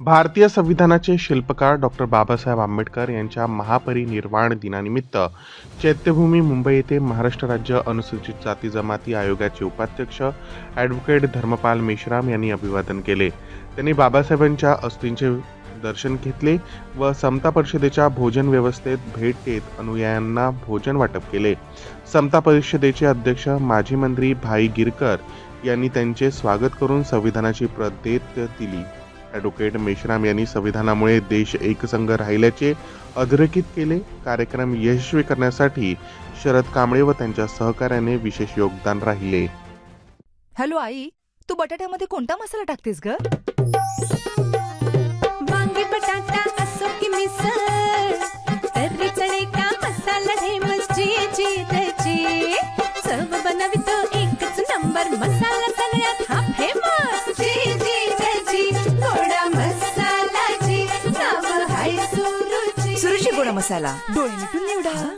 भारतीय संविधानाचे शिल्पकार डॉक्टर बाबासाहेब आंबेडकर यांच्या महापरिनिर्वाण दिनानिमित्त चैत्यभूमी मुंबई येथे महाराष्ट्र राज्य अनुसूचित जाती जमाती आयोगाचे उपाध्यक्ष ॲडव्होकेट धर्मपाल मेश्राम यांनी अभिवादन केले. त्यांनी बाबासाहेबांच्या अस्थींचे दर्शन घेतले व समता परिषदेच्या भोजन व्यवस्थेत भेट देत अनुयायांना भोजन वाटप केले. समता परिषदेचे अध्यक्ष माजी मंत्री भाई गिरकर यांनी त्यांचे स्वागत करून संविधानाची प्रत देत दिली. ॲडव्होकेट मेश्राम यांनी संविधानामुळे देश एकसंघ राहिल्याचे अधोरेखित केले. कार्यक्रम यशस्वी करण्यासाठी शरद कांबळे व त्यांच्या सहकार्याने विशेष योगदान राहिले. हॅलो आई तू बटाट्यामध्ये कोणता मसाला टाकतेस ग? గోడ మసాలా. డోయినట్టుందేవిడా